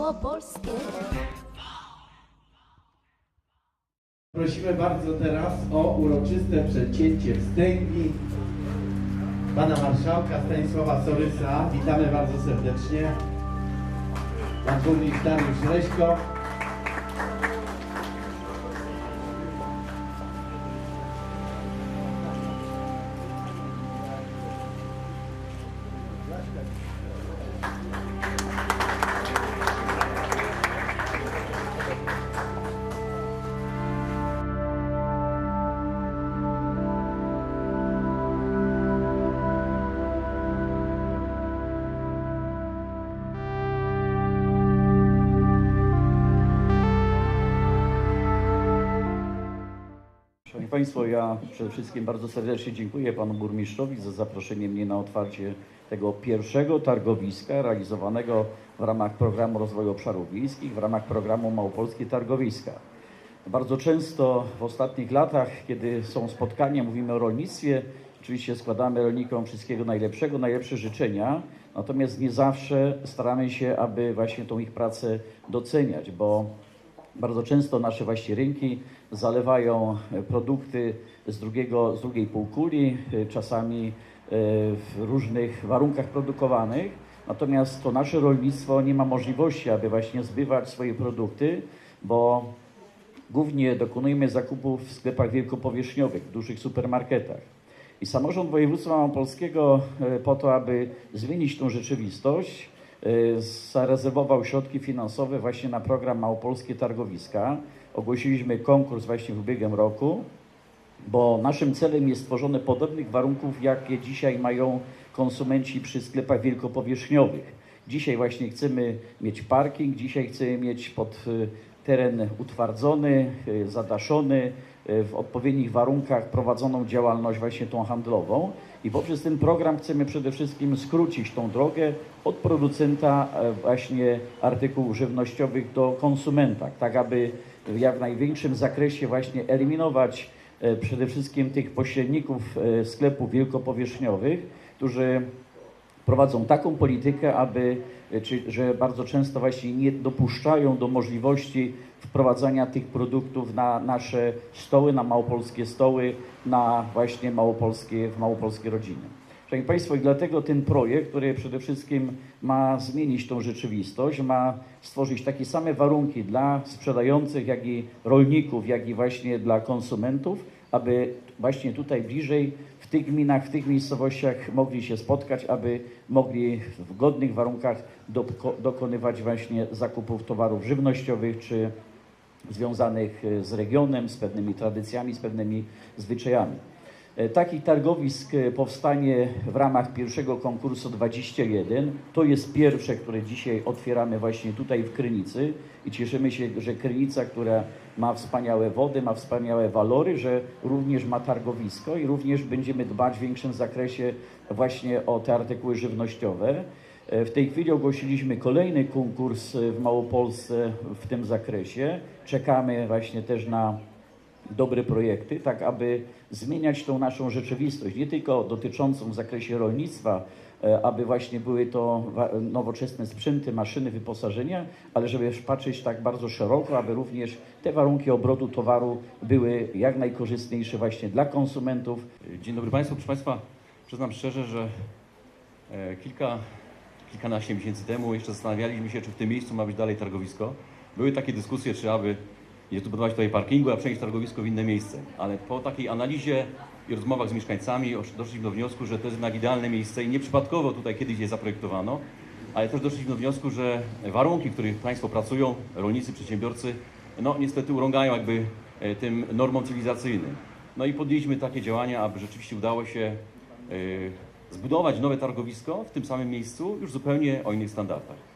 małopolskie. Prosimy bardzo teraz o uroczyste przecięcie wstęgi pana marszałka Stanisława Sorysa. Witamy bardzo serdecznie. Pan burmistrz Dariusz Leśko. Państwo, ja przede wszystkim bardzo serdecznie dziękuję Panu Burmistrzowi za zaproszenie mnie na otwarcie tego pierwszego targowiska realizowanego w ramach Programu Rozwoju Obszarów Wiejskich, w ramach programu Małopolskie Targowiska. Bardzo często w ostatnich latach, kiedy są spotkania, mówimy o rolnictwie, oczywiście składamy rolnikom wszystkiego najlepszego, najlepsze życzenia, natomiast nie zawsze staramy się, aby właśnie tą ich pracę doceniać, bo bardzo często nasze właśnie rynki zalewają e, produkty z, drugiego, z drugiej półkuli, e, czasami e, w różnych warunkach produkowanych. Natomiast to nasze rolnictwo nie ma możliwości, aby właśnie zbywać swoje produkty, bo głównie dokonujemy zakupów w sklepach wielkopowierzchniowych, w dużych supermarketach. I samorząd województwa małopolskiego e, po to, aby zmienić tą rzeczywistość, zarezerwował środki finansowe właśnie na program Małopolskie Targowiska. Ogłosiliśmy konkurs właśnie w ubiegłym roku, bo naszym celem jest stworzenie podobnych warunków, jakie dzisiaj mają konsumenci przy sklepach wielkopowierzchniowych. Dzisiaj właśnie chcemy mieć parking, dzisiaj chcemy mieć pod y, teren utwardzony, y, zadaszony, y, w odpowiednich warunkach prowadzoną działalność właśnie tą handlową. I poprzez ten program chcemy przede wszystkim skrócić tą drogę od producenta e, właśnie artykułów żywnościowych do konsumenta, tak aby w jak największym zakresie właśnie eliminować e, przede wszystkim tych pośredników e, sklepów wielkopowierzchniowych, którzy prowadzą taką politykę, aby, e, czy, że bardzo często właśnie nie dopuszczają do możliwości wprowadzania tych produktów na nasze stoły, na małopolskie stoły, na właśnie małopolskie, w małopolskie rodziny. Szanowni Państwo, i dlatego ten projekt, który przede wszystkim ma zmienić tą rzeczywistość, ma stworzyć takie same warunki dla sprzedających, jak i rolników, jak i właśnie dla konsumentów, aby właśnie tutaj bliżej, w tych gminach, w tych miejscowościach mogli się spotkać, aby mogli w godnych warunkach doko- dokonywać właśnie zakupów towarów żywnościowych czy związanych e, z regionem, z pewnymi tradycjami, z pewnymi zwyczajami. E, Takich targowisk e, powstanie w ramach pierwszego konkursu 21. To jest pierwsze, które dzisiaj otwieramy właśnie tutaj w Krynicy i cieszymy się, że Krynica, która ma wspaniałe wody, ma wspaniałe walory, że również ma targowisko i również będziemy dbać w większym zakresie właśnie o te artykuły żywnościowe. E, W tej chwili ogłosiliśmy kolejny konkurs w Małopolsce w tym zakresie. Czekamy właśnie też na dobre projekty, tak aby zmieniać tą naszą rzeczywistość, nie tylko dotyczącą w zakresie rolnictwa, e, aby właśnie były to nowoczesne sprzęty, maszyny, wyposażenia, ale żeby patrzeć tak bardzo szeroko, aby również te warunki obrotu towaru były jak najkorzystniejsze właśnie dla konsumentów, Dzień dobry Państwu. Proszę Państwa, przyznam szczerze, że e, kilka, kilkanaście miesięcy temu jeszcze zastanawialiśmy się, czy w tym miejscu ma być dalej targowisko. Były takie dyskusje, czy aby nie tu budować tutaj parkingu, a przenieść targowisko w inne miejsce. Ale po takiej analizie i rozmowach z mieszkańcami osz- doszliśmy do wniosku, że to jest jednak idealne miejsce i nieprzypadkowo tutaj kiedyś je zaprojektowano, ale też doszliśmy do wniosku, że warunki, w których Państwo pracują, rolnicy, przedsiębiorcy, no niestety urągają jakby e, tym normom cywilizacyjnym. No i podjęliśmy takie działania, aby rzeczywiście udało się e, zbudować nowe targowisko w tym samym miejscu, już zupełnie o innych standardach.